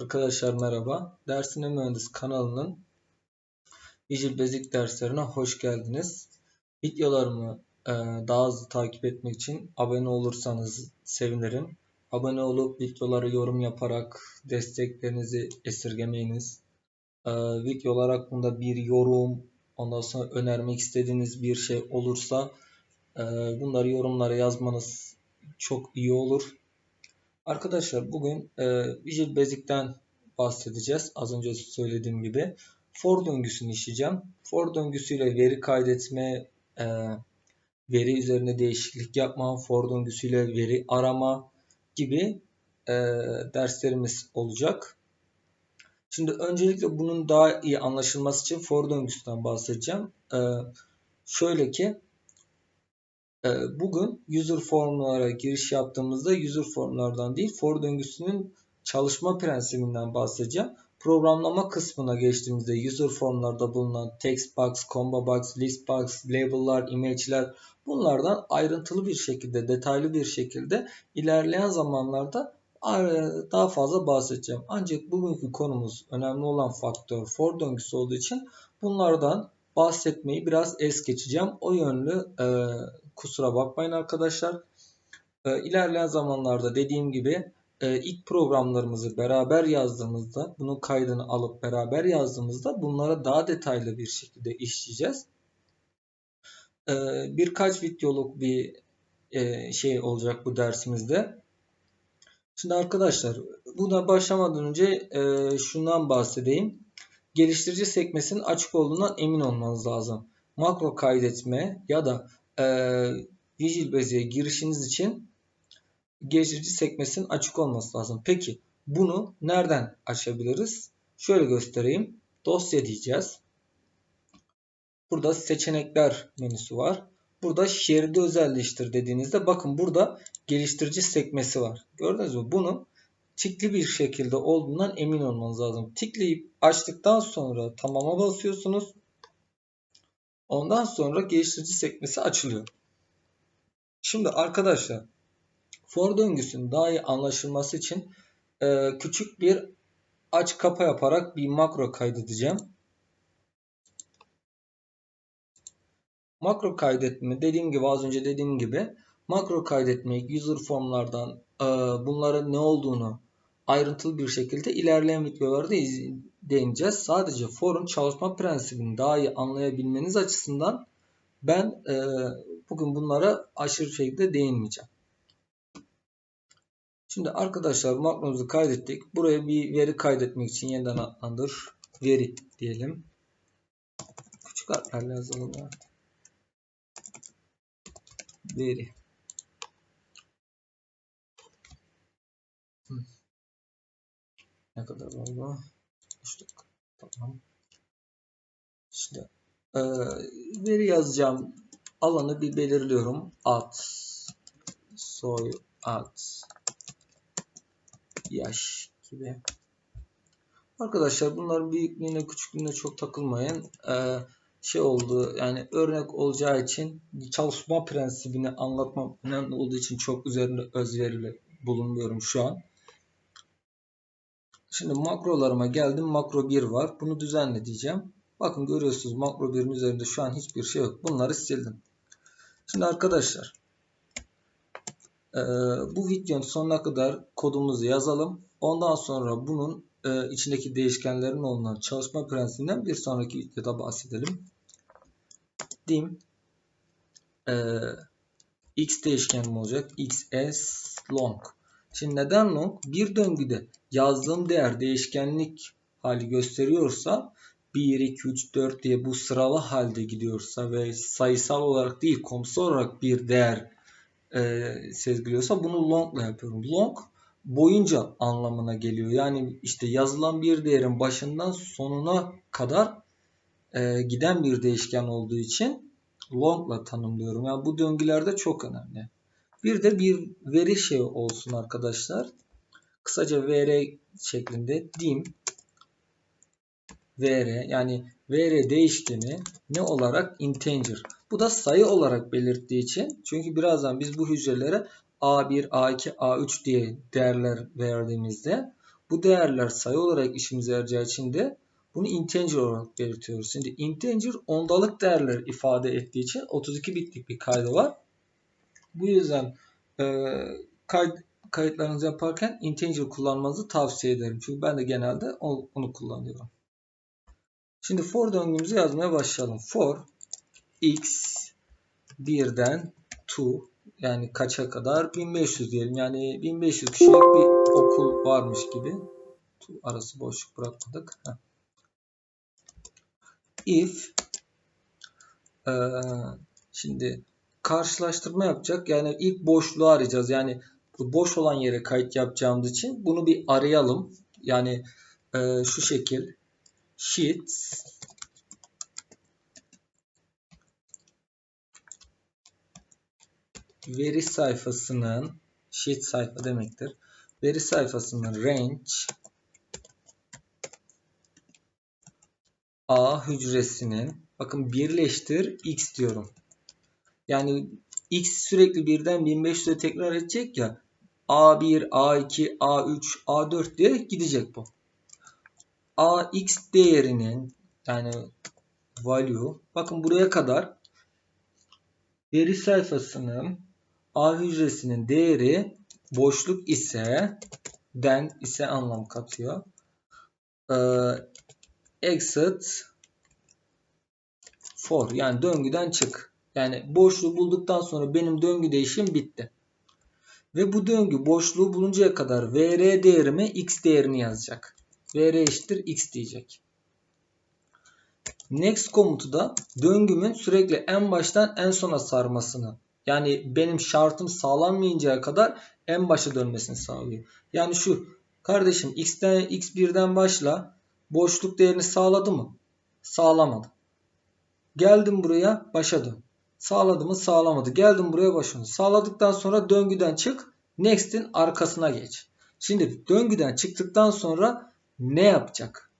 Arkadaşlar merhaba. Dersine Mühendis kanalının Visual Basic derslerine hoş geldiniz. Videolarımı e, daha hızlı takip etmek için abone olursanız sevinirim. Abone olup videoları yorum yaparak desteklerinizi esirgemeyiniz. E, videolar hakkında bir yorum, ondan sonra önermek istediğiniz bir şey olursa e, bunları yorumlara yazmanız çok iyi olur. Arkadaşlar bugün e, Visual Basic'ten bahsedeceğiz. Az önce söylediğim gibi. For döngüsünü işleyeceğim. For döngüsüyle veri kaydetme, e, veri üzerine değişiklik yapma, for döngüsüyle veri arama gibi e, derslerimiz olacak. Şimdi öncelikle bunun daha iyi anlaşılması için for döngüsünden bahsedeceğim. E, şöyle ki bugün user formlara giriş yaptığımızda user formlardan değil for döngüsünün çalışma prensibinden bahsedeceğim. Programlama kısmına geçtiğimizde user formlarda bulunan text box, combo box, list box, label'lar, image'ler bunlardan ayrıntılı bir şekilde, detaylı bir şekilde ilerleyen zamanlarda daha fazla bahsedeceğim. Ancak bugünkü konumuz önemli olan faktör for döngüsü olduğu için bunlardan bahsetmeyi biraz es geçeceğim. O yönlü e, kusura bakmayın arkadaşlar. E, ilerleyen zamanlarda dediğim gibi e, ilk programlarımızı beraber yazdığımızda, bunun kaydını alıp beraber yazdığımızda bunlara daha detaylı bir şekilde işleyeceğiz. E, birkaç videoluk bir e, şey olacak bu dersimizde. Şimdi arkadaşlar buna başlamadan önce e, şundan bahsedeyim geliştirici sekmesinin açık olduğundan emin olmanız lazım. Makro kaydetme ya da e, Visual Basic'e girişiniz için geliştirici sekmesinin açık olması lazım. Peki bunu nereden açabiliriz? Şöyle göstereyim. Dosya diyeceğiz. Burada seçenekler menüsü var. Burada şeridi özelleştir dediğinizde bakın burada geliştirici sekmesi var. Gördünüz mü? Bunu tikli bir şekilde olduğundan emin olmanız lazım. Tikleyip açtıktan sonra tamama basıyorsunuz. Ondan sonra geliştirici sekmesi açılıyor. Şimdi arkadaşlar for döngüsünün daha iyi anlaşılması için e, küçük bir aç kapa yaparak bir makro kaydedeceğim. Makro kaydetme dediğim gibi az önce dediğim gibi makro kaydetmek user formlardan e, bunların ne olduğunu ayrıntılı bir şekilde ilerleyen videolarda değineceğiz. Sadece forun çalışma prensibini daha iyi anlayabilmeniz açısından ben e, bugün bunlara aşırı şekilde değinmeyeceğim. Şimdi arkadaşlar makromuzu kaydettik. Buraya bir veri kaydetmek için yeniden adlandır. Veri diyelim. Küçük harflerle yazalım. Veri. Ne kadar oldu? 3 dakika. Tamam. İşte e, veri yazacağım alanı bir belirliyorum. Ad, soy, ad, yaş gibi. Arkadaşlar bunların büyüklüğüne küçüklüğüne çok takılmayın. Ee, şey oldu yani örnek olacağı için çalışma prensibini anlatmam önemli olduğu için çok üzerinde özverili bulunmuyorum şu an. Şimdi makrolarıma geldim. Makro 1 var. Bunu düzenle diyeceğim. Bakın görüyorsunuz makro 1'in üzerinde şu an hiçbir şey yok. Bunları sildim. Şimdi arkadaşlar bu videonun sonuna kadar kodumuzu yazalım. Ondan sonra bunun içindeki değişkenlerin olunan çalışma prensibinden bir sonraki videoda bahsedelim. Dim x değişkenim olacak. xs long. Şimdi neden long? Bir döngüde yazdığım değer değişkenlik hali gösteriyorsa 1, 2, 3, 4 diye bu sıralı halde gidiyorsa ve sayısal olarak değil komsal olarak bir değer e, sezgiliyorsa bunu long ile yapıyorum. Long boyunca anlamına geliyor. Yani işte yazılan bir değerin başından sonuna kadar e, giden bir değişken olduğu için long ile tanımlıyorum. Yani bu döngülerde çok önemli. Bir de bir veri şey olsun arkadaşlar. Kısaca vr şeklinde dim vr yani vr değişkeni ne olarak integer. Bu da sayı olarak belirttiği için çünkü birazdan biz bu hücrelere A1, A2, A3 diye değerler verdiğimizde bu değerler sayı olarak işimize yarayacağı için de bunu integer olarak belirtiyoruz. Şimdi integer ondalık değerler ifade ettiği için 32 bitlik bir kaydı var. Bu yüzden e, kayıt, kayıtlarınızı yaparken integer kullanmanızı tavsiye ederim. Çünkü ben de genelde onu kullanıyorum. Şimdi for döngümüzü yazmaya başlayalım. For x birden to yani kaça kadar 1500 diyelim. Yani 1500 kişilik bir okul varmış gibi. To arası boşluk bırakmadık. If e, şimdi karşılaştırma yapacak. Yani ilk boşluğu arayacağız. Yani boş olan yere kayıt yapacağımız için bunu bir arayalım. Yani e, şu şekil sheets veri sayfasının sheet sayfa demektir. Veri sayfasının range A hücresinin bakın birleştir x diyorum. Yani x sürekli birden 1500'e tekrar edecek ya. A1, A2, A3, A4 diye gidecek bu. AX değerinin yani value bakın buraya kadar veri sayfasının A hücresinin değeri boşluk ise den ise anlam katıyor. Ee, exit for yani döngüden çık. Yani boşluğu bulduktan sonra benim döngü değişim bitti. Ve bu döngü boşluğu buluncaya kadar vr değerime x değerini yazacak. vr eşittir x diyecek. Next komutu da döngümün sürekli en baştan en sona sarmasını yani benim şartım sağlanmayıncaya kadar en başa dönmesini sağlıyor. Yani şu kardeşim x'ten x1'den başla boşluk değerini sağladı mı? Sağlamadı. Geldim buraya başa dön. Sağladı mı? Sağlamadı. Geldim buraya dön. Sağladıktan sonra döngüden çık. Next'in arkasına geç. Şimdi döngüden çıktıktan sonra ne yapacak?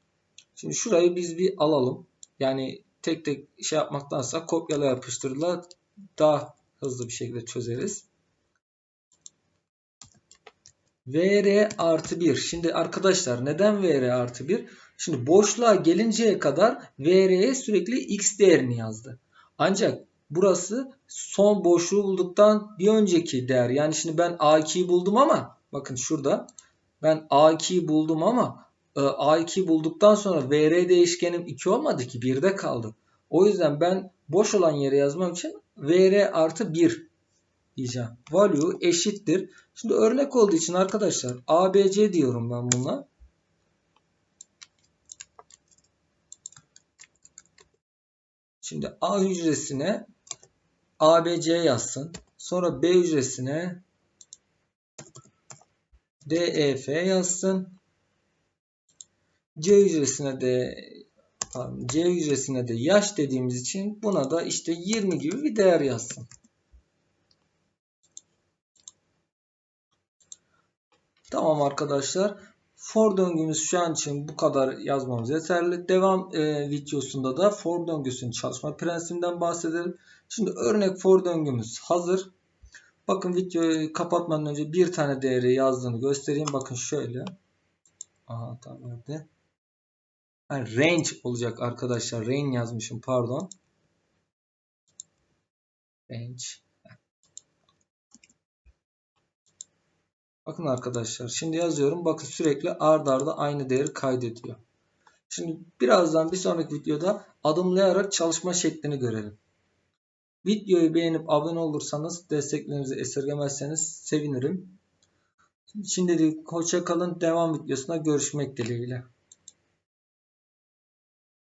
Şimdi şurayı biz bir alalım. Yani tek tek şey yapmaktansa kopyala yapıştırla daha hızlı bir şekilde çözeriz. VR artı 1. Şimdi arkadaşlar neden VR artı 1? Şimdi boşluğa gelinceye kadar VR'ye sürekli x değerini yazdı. Ancak burası son boşluğu bulduktan bir önceki değer. Yani şimdi ben A2'yi buldum ama bakın şurada ben A2'yi buldum ama e, A2 bulduktan sonra VR değişkenim 2 olmadı ki 1'de kaldı. O yüzden ben boş olan yere yazmam için vr artı 1 diyeceğim. Value eşittir. Şimdi örnek olduğu için arkadaşlar ABC diyorum ben buna. Şimdi A hücresine ABC yazsın. Sonra B hücresine DEF yazsın. C hücresine de pardon, C hücresine de yaş dediğimiz için buna da işte 20 gibi bir değer yazsın. Tamam arkadaşlar. For döngümüz şu an için bu kadar yazmamız yeterli. Devam e, videosunda da for döngüsünün çalışma prensibinden bahsedelim. Şimdi örnek for döngümüz hazır. Bakın videoyu kapatmadan önce bir tane değeri yazdığını göstereyim. Bakın şöyle. Aha tamam nerede? Yani range olacak arkadaşlar. Range yazmışım pardon. Range. Bakın arkadaşlar şimdi yazıyorum. Bakın sürekli ard arda aynı değeri kaydediyor. Şimdi birazdan bir sonraki videoda adımlayarak çalışma şeklini görelim. Videoyu beğenip abone olursanız desteklerinizi esirgemezseniz sevinirim. Şimdilik hoşça kalın. Devam videosuna görüşmek dileğiyle.